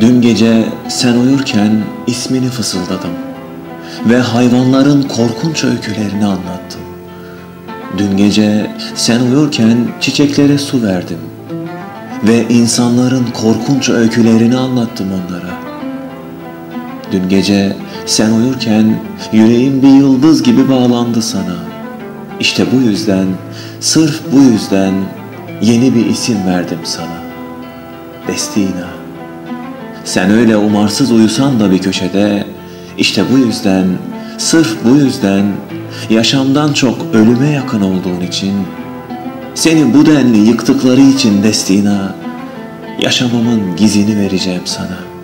Dün gece sen uyurken ismini fısıldadım ve hayvanların korkunç öykülerini anlattım. Dün gece sen uyurken çiçeklere su verdim ve insanların korkunç öykülerini anlattım onlara. Dün gece sen uyurken yüreğim bir yıldız gibi bağlandı sana. İşte bu yüzden, sırf bu yüzden yeni bir isim verdim sana. Destina. Sen öyle umarsız uyusan da bir köşede, işte bu yüzden, sırf bu yüzden yaşamdan çok ölüme yakın olduğun için, seni bu denli yıktıkları için Destina, yaşamamın gizini vereceğim sana.''